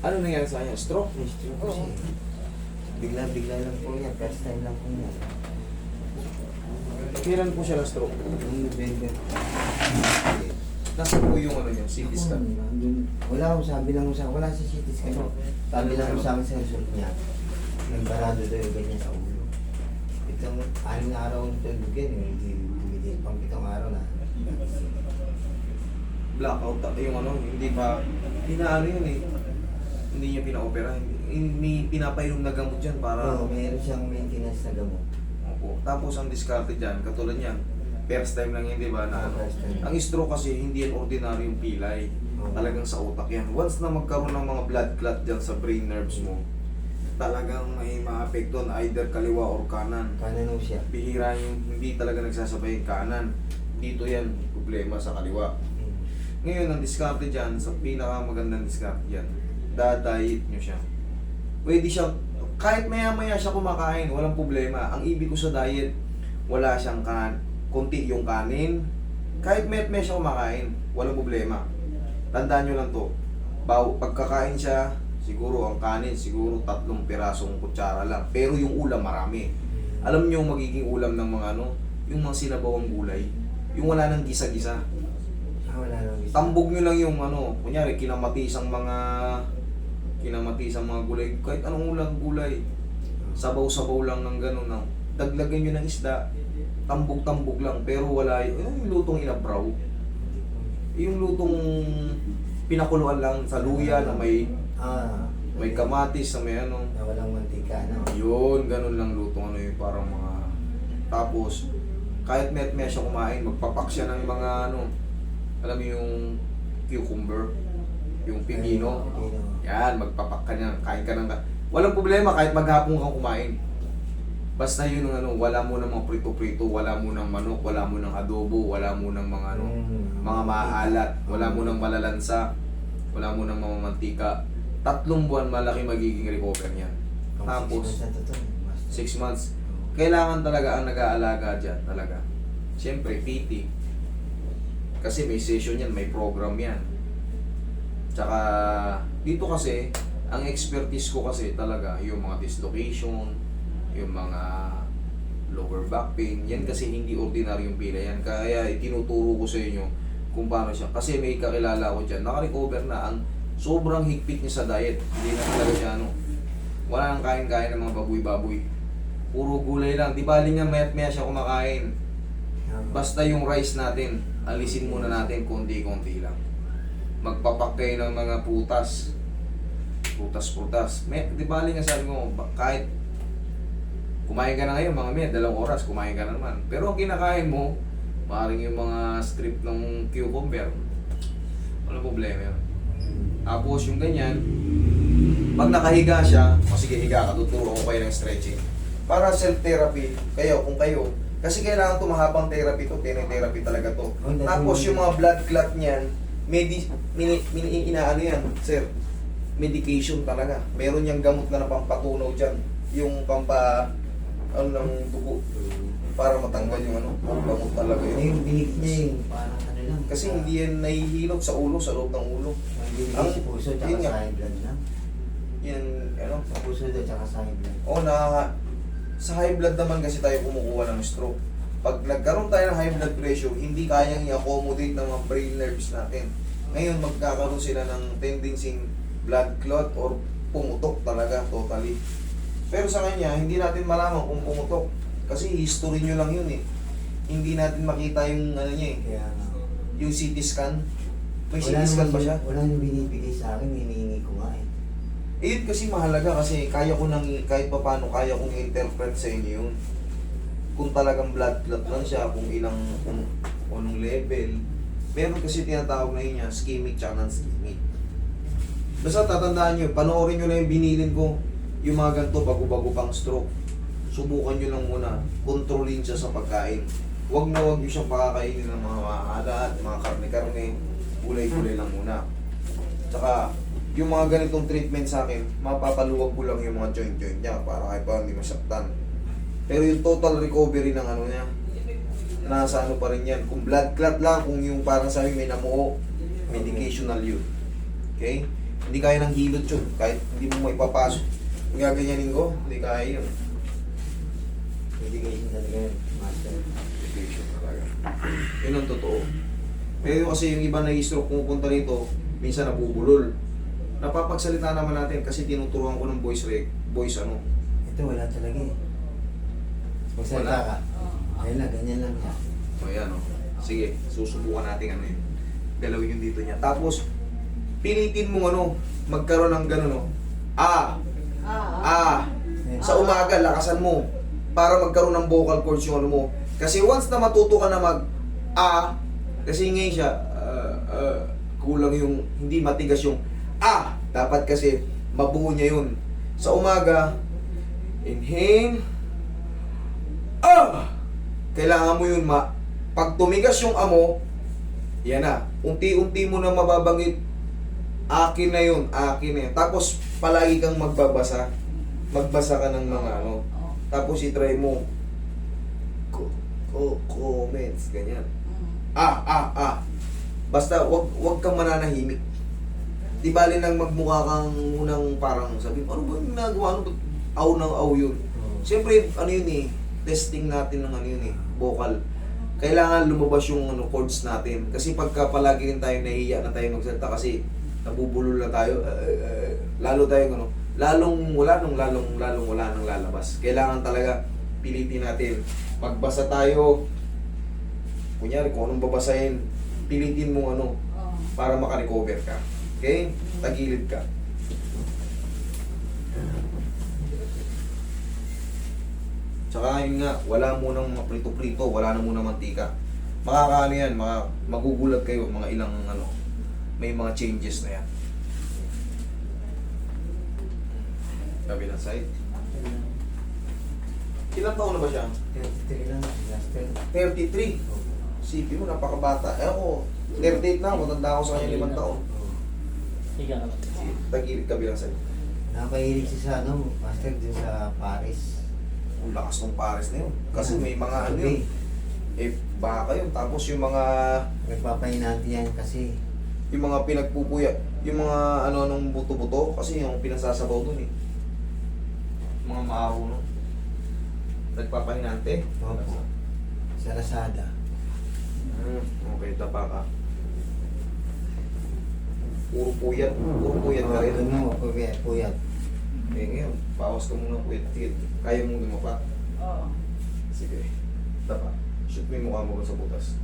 Ano nangyari sa kanya? Stroke? Bigla-bigla lang po yan. First time lang po yan. Kailan po siya na-stroke? Noong November. Nasaan po yung ano niya? CT scan? Wala ko sabi lang sa wala si CT scan. Sabi lang sa akin sa result niya. Nagbarado daw yung ganyan sa ulo. Itong aning araw ang tulog yan. eh, Hindi hindi pang pitong araw na. Blackout. ta- Yung ano, hindi pa... Pinaano yun eh. Hindi niya pina-opera. Hindi pinapainom na gamot dyan para... Oo, meron siyang maintenance na gamot. Opo. Tapos ang diskarte dyan, katulad niyan, first time lang yun, di ba? Na, ano, ang stroke kasi hindi yan ordinaryong pilay. Talagang sa utak yan. Once na magkaroon ng mga blood clot dyan sa brain nerves mo, talagang may maapekto na either kaliwa or kanan. Kanan ho siya. Bihira yung hindi talaga nagsasabay yung kanan. Dito yan, problema sa kaliwa. Hmm. Ngayon, ang diskarte dyan, sa pinakamagandang diskarte dyan, dadayit nyo siya. Pwede siya, kahit maya-maya siya kumakain, walang problema. Ang ibig ko sa diet, wala siyang kan, konti yung kanin. Kahit met-met siya kumakain, walang problema. Tandaan nyo lang to, baw, pagkakain siya, siguro ang kanin, siguro tatlong pirasong kutsara lang. Pero yung ulam marami. Alam nyo yung magiging ulam ng mga ano, yung mga sinabawang gulay. Yung wala nang gisa-gisa. Ah, wala lang. isa. Tambog nyo lang yung ano, kunyari kinamatis ang mga kinamatis ang mga gulay, kahit anong ulang gulay, sabaw-sabaw lang ng gano'n, no? daglagan nyo ng isda, tambog-tambog lang, pero wala yung, yung lutong inabraw, yung lutong pinakuluan lang sa luya na may Ah. may kamatis na may ano, Na walang mantika, no? yun, ganun lang lutong ano yung parang mga, tapos, kahit met met siya kumain, magpapak siya ng mga ano, alam mo yung cucumber, yung Pipino. yan, magpapak ka niya, kain ka ng, walang problema kahit maghapon kang kumain. Basta yun ang ano, wala mo ng mga prito-prito, wala mo ng manok, wala mo ng adobo, wala mo ng mga ano, Mm. mga maalat, wala mo ng malalansa, wala mo ng mga mantika. Tatlong buwan malaki magiging recover niya. Pang Tapos, six months na to to, master. Six months. Kailangan talaga ang nag-aalaga dyan talaga. Siyempre, PT. Kasi may session yan, may program yan. Tsaka, dito kasi, ang expertise ko kasi talaga, yung mga dislocation, yung mga lower back pain, yan kasi hindi ordinaryong pila yan. Kaya itinuturo ko sa inyo kung paano siya. Kasi may kakilala ko dyan, naka-recover na ang sobrang higpit niya sa diet. Hindi na talaga siya ano, wala nang kain-kain ng mga baboy-baboy. Puro gulay lang. Di bali niya mayat maya siya kumakain. Basta yung rice natin, alisin muna natin konti-konti lang. Magpapak ng mga putas. Putas-putas. May, di bali nga sabi mo, kahit kumain ka na ngayon, mga may, dalawang oras, kumain ka na naman. Pero ang kinakain mo, maaaring yung mga strip ng cucumber, walang problema yun. Tapos yung ganyan, pag nakahiga siya, o sige higa ka, tuturo ko kayo ng stretching. Para self-therapy, kayo, kung kayo, kasi kailangan to mahabang therapy to, therapy talaga to. Tapos yung mga blood clot niyan, medi, mini, mini, inaano yan, sir, medication talaga. Meron niyang gamot na na pampatunaw dyan. Yung pampa, ano ng dugo, para matanggal yung ano, gamot talaga yun. yung binig niya yung parang ano lang. Kasi hindi yan nahihilot sa ulo, sa loob ng ulo. Ang binig Ang- sa puso yun nga. sa high blood. Yan, ano, Sa puso daw tsaka sa high blood. O na sa high blood naman kasi tayo kumukuha ng stroke. Pag nagkaroon tayo ng high blood pressure, hindi kayang i-accommodate ng mga brain nerves natin. Ngayon, magkakaroon sila ng tendency blood clot or pumutok talaga totally. Pero sa kanya, hindi natin malaman kung pumutok. Kasi history nyo lang yun eh. Hindi natin makita yung ano niya eh. Kaya. Yung CT scan. May CT scan ba siya? Wala nang binibigay sa akin, hinihingi ko nga eh. Eh, yun kasi mahalaga kasi kaya ko nang kahit pa paano kaya kong interpret sa inyo yun. Kung talagang blood clot lang siya, kung ilang kung, kung anong level. Meron kasi tinatawag na yun niya, ischemic tsaka non-ischemic. Basta tatandaan nyo, panoorin nyo lang yung binilin ko, yung mga ganito bago-bago pang stroke. Subukan nyo lang muna, kontrolin siya sa pagkain. Huwag na huwag nyo siyang pakakainin ng mga maalat, mga karne-karne. Kulay-kulay lang muna. Tsaka, yung mga ganitong treatment sa akin, mapapaluwag ko lang yung mga joint-joint niya para kahit pa hindi masaktan. Pero yung total recovery ng ano niya, nasa ano pa rin yan. Kung blood clot lang, kung yung parang sabi may namuo, medicational yun. Okay? Hindi kaya ng hilot yun. Kahit hindi mo maipapasok. Gaganyanin ko, hindi kaya yun. Medication talaga yun, master. Medication talaga. Yun ang totoo. Pero kasi yung iba na stroke pumupunta rito, minsan nabubulol. Napapagsalita naman natin kasi tinuturuan ko ng voice rec, voice ano. Ito wala talaga eh. Magsalita ka. Ayun na, ganyan lang siya. O yan o. Sige, susubukan natin ano yun. Galawin yung dito niya. Tapos, pilitin mo ano, magkaroon ng gano'n o. Ah, ah. Sa umaga, lakasan mo. Para magkaroon ng vocal cords yung ano mo. Kasi once na matuto ka na mag ah, kasi ngayon siya, ah, ah, kulang yung, hindi matigas yung ah. Dapat kasi mabuo niya yun. Sa umaga, inhale, ah. Kailangan mo yun ma. Pag tumigas yung amo, yan na. Unti-unti mo na mababanggit, akin na yun, akin na yun. Tapos, palagi kang magbabasa. Magbasa ka ng mga ano. Tapos itry mo. Co- co- comments, ganyan. Ah, ah, ah. Basta wag wag kang mananahimik. Di bali nang magmukha kang unang parang sabi, ano ba yung nagawa? Ano ba? Aw ng aw yun. Siyempre, ano yun eh, testing natin ng ano yun eh, vocal. Kailangan lumabas yung ano, chords natin. Kasi pagka palagi rin tayo nahihiya na tayo magsalita kasi nabubulol na tayo, eh, eh, lalo tayo ano, lalong wala nung lalong lalong wala nang lalabas. Kailangan talaga pilitin natin. Magbasa tayo, kunyari kung anong babasahin, pilitin mo ano, para makarecover ka. Okay? Tagilid ka. Tsaka yun nga, wala munang mga prito-prito, wala na munang mantika. Makakaano yan, mga, magugulat kayo, mga ilang ano, may mga changes na yan. Kabilang side. Ilang taon na ba siya? 33 lang, master. 33. Sipi mo, napakabata. Eh ako, 38 na ako, tanda ako sa kanya limang taon. Higa ka tagilid kabilang side. Napahilig siya sa ano, master din sa Paris. Ang lakas ng pares na yun. Kasi may mga ano yun. Eh, baka yun. Tapos yung mga Nagpapahinanti yan kasi yung mga pinagpupuya, yung mga ano nung buto-buto kasi yung pinasasabaw dun eh. Mga maaho no. Nagpapahinante. Opo. sa Lazada. Hmm, okay, tapa ka. Puro puyat, puro puyat ka rin. Ano mo, puyat, puyat. Eh ngayon, bawas ka muna puyat. Sige, kaya mong lumapa. Oo. Sige, tapa. Shoot mo yung mukha mo sa butas.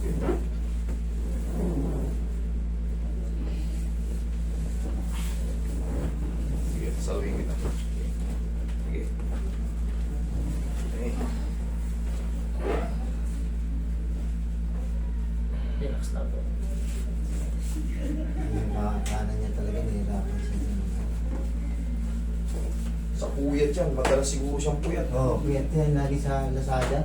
Sige. Sige, salwing kita. Sige. Okay. Relax na po. Yung mga kanan niya talaga, nahirapan siya. Sa puyat yan, madalas siguro siyang puyat. Oo, oh, puyat yan lagi sa Lazada.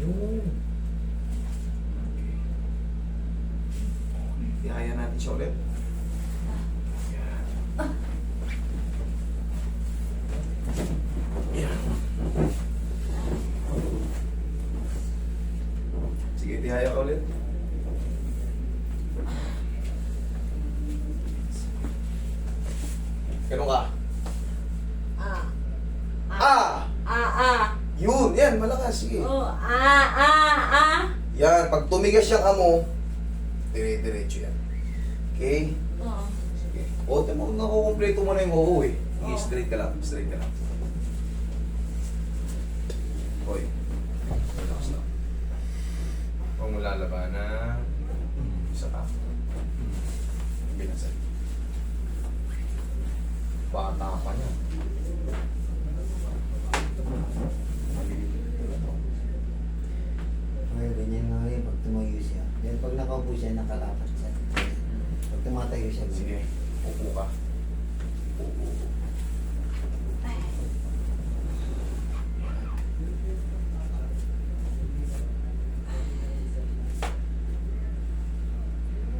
Yun. Siya ulit. Yan. Yan. Sige, tihaya ka ulit. Ganun ka. Ah. Ah! Ah, ah. Yun! Yan, malakas. Sige. Oh, ah, ah, ah. Yan, pag tumigas yung amo, dire-diretso yan. Okay? Oo. Sige. O, tamo, nakukumpleto mo na yung oo eh. Sige, Oo. straight ka lang, straight ka lang. Hoy. Relax lang. Huwag mo lalabanan. Isa pa. Binasal. Bata pa niya. Ay, ganyan po siya nakalapat siya. Pag tumatayo siya, Sige, upo ka. Upo.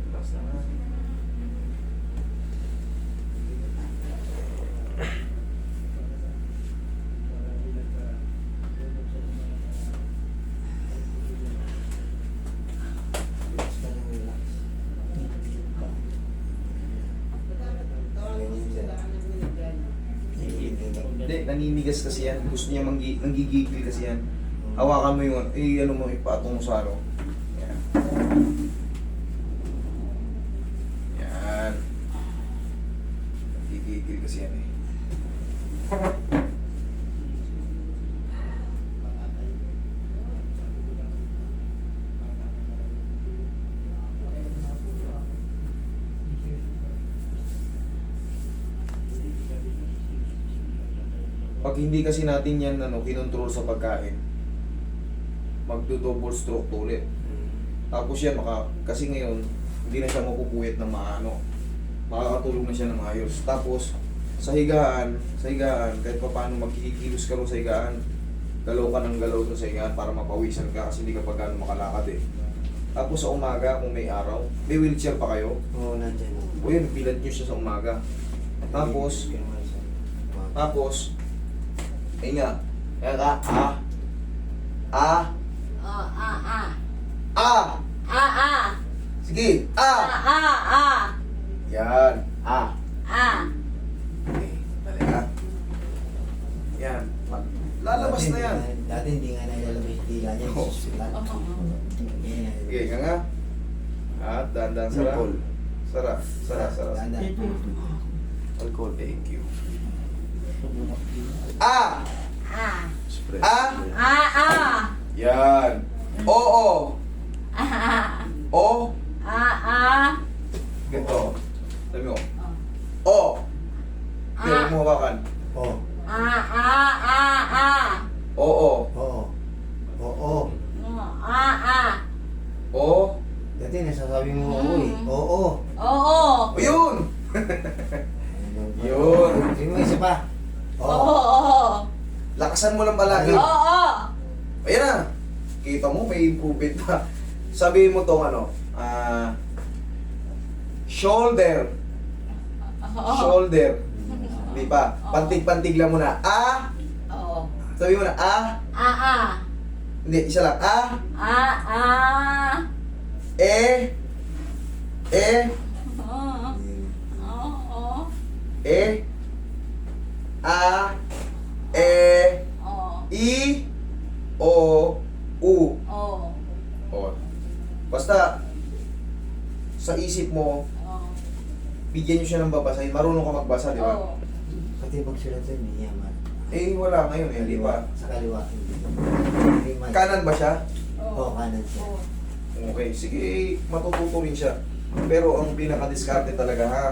Relax naman. Relax ka lang, relax. Ganyan siya. Hindi, naninigas kasi yan. Gusto niya manggi, nanggigigil kasi yan. Hawakan mo yung, eh, ano mo, ipatong mo sa ano. Yan. Yan. Nanggigigil kasi yan eh. Pag hindi kasi natin yan ano, kinontrol sa pagkain, magdo-double stroke ulit. Tapos yan, maka, kasi ngayon, hindi na siya mapupuyat ng maano. Makakatulog na siya ng maayos. Tapos, sa higaan, sa higaan, kahit pa paano magkikilos ka rin sa higaan, galaw ka ng galaw sa higaan para mapawisan ka kasi hindi ka pa gano'ng makalakad eh. Tapos sa umaga, kung may araw, may wheelchair pa kayo, Oo, nandyan. o yun, pilat nyo siya sa umaga. Tapos, tapos, ayun nga, kaya ka, ah, ah, Oh, ah, ah. ah, Ah, ah. sige, Ah, ah, ah, ah. yan, ah, Ah. okay, talaga, yan, Ma- lalabas Dati na yan, Dati hindi nga nailalabas yung tila niya. Oh, nga sige, nailalabas. nga at dandan sara, sara, sara, sara, Dahan-dahan. alcohol, thank you, ah, Ah. Spread. Ah. Ah, ah. yan, oo, Ah, o, ah, ah. ganito, sabi mo, Oh. o, kaya mo hawakan, Oo. Ah, ah, ah, ah. oo, Oo. Oo. Ah, ah. o, Dati nasasabi mo oo eh. Oo. Oo. o yun, Yun. Sino isa pa? Oo, oo. Lakasan mo lang palagi. Oo. Ayan na. Kita mo, may improvement na. Sabihin mo tong ano, ah, shoulder, Oo. shoulder. Di ba? Pantig-pantig lang muna. Ah, Oo. sabi mo na, ah, Ah, ah. hindi, isa lang. Ah, Ah, ah. eh, eh, Oo. Oo. eh, ah, eh, Oo. I, o, u. Oo. O. Basta, sa isip mo, Oo. bigyan nyo siya ng babasahin. Marunong ka magbasa, di ba? Oo. Pati pagsulat sa hindi yaman. Eh, wala ngayon eh, di ba? Sa kaliwa. Hindi man. Kanan ba siya? Oo, kanan siya. Oo. Okay, sige, matututo rin siya. Pero ang pinaka-discarte talaga ha,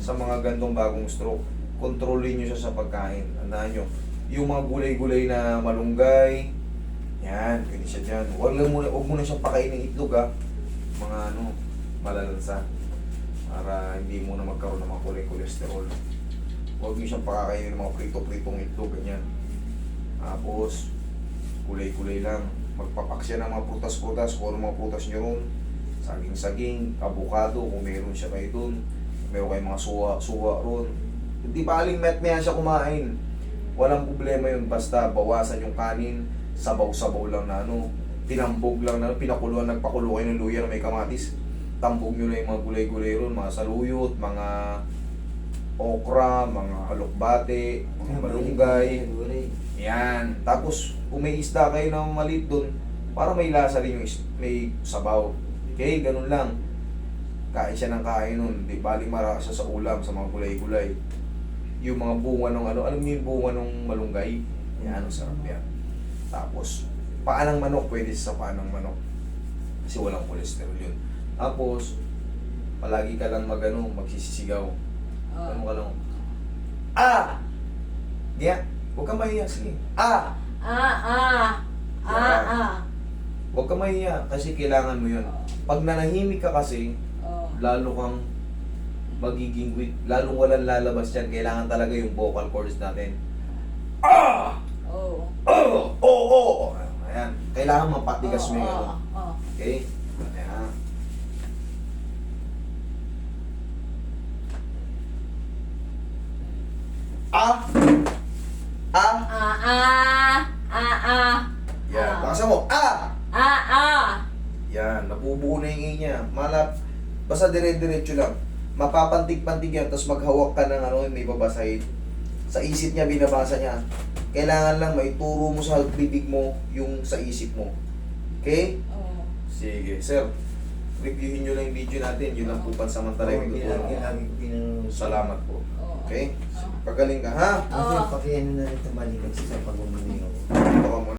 sa mga gandong bagong stroke, kontrolin nyo siya sa pagkain. Tandaan nyo, yung mga gulay-gulay na malunggay, yan, pwede siya dyan. Huwag, lang muna, huwag mo na siyang pakainin itlog ha. Mga ano, malalansa. Para hindi mo na magkaroon ng mga kulay cholesterol. Huwag nyo siyang pakakainin ng mga prito-pritong itlog, ganyan. Tapos, kulay-kulay lang. Magpapak siya ng mga prutas-prutas, kung ano mga prutas nyo ron. Saging-saging, avocado, kung meron siya kayo dun. Meron kayong mga suwa, suwa ron. Hindi pa aling met siya kumain. Walang problema yun, basta bawasan yung kanin, sabaw-sabaw lang na ano, tinambog lang na, pinakuluan, nagpakulo kayo ng luya na may kamatis. Tambog nyo na yung mga gulay-gulay ron, mga saluyot, mga okra, mga halukbate, mga malunggay. Yan. Tapos, kung may isda kayo na maliit doon, para may lasa rin yung is- may sabaw. Okay, ganun lang. Kain siya ng kain nun. Di bali mara siya sa ulam, sa mga gulay-gulay. Yung mga bunga ng ano, alam niyo yung bunga ng malunggay? Yan, ang sarap yan. Tapos, paa ng manok, pwede sa paa ng manok. Kasi walang cholesterol yun. Tapos, palagi ka lang magano, magsisisigaw. Oo. Ano ka lang? Ah! Diya, huwag kang mahiya. Sige. Ah! Ah, ah. Ah, ah. Huwag ka mahiya kasi kailangan mo yun. Pag nanahimik ka kasi, Oo. lalo kang magiging weak, lalong walang lalabas yan. Kailangan talaga yung vocal cords natin. Ah! Oo. Oh! Oh! Oh! Ayan. Kailangan mapatigas mo yung Oo, ano. oo. Okay? Ayan. Ah! Ah! Ah, ah, ah, ah. Yan. Ah. Bakasan mo. Ah! Ah, ah. Yan. Nabubuo na yung niya. Malap. Basta dire-diretso lang. Mapapantig-pantig yan. Tapos maghawak ka ng ano, may babasahin. Sa isip niya, binabasa niya. Kailangan lang may turo mo sa bibig mo yung sa isip mo. Okay? Oo. Sige, sir. Reviewin nyo lang yung video natin. Yun ang po pansamantala yung pinanonood. Salamat po. Okay? Pagaling ka, ha? Oo. pakiano na rin tumalikan sa pag-umuwi ako. Dito ka muna.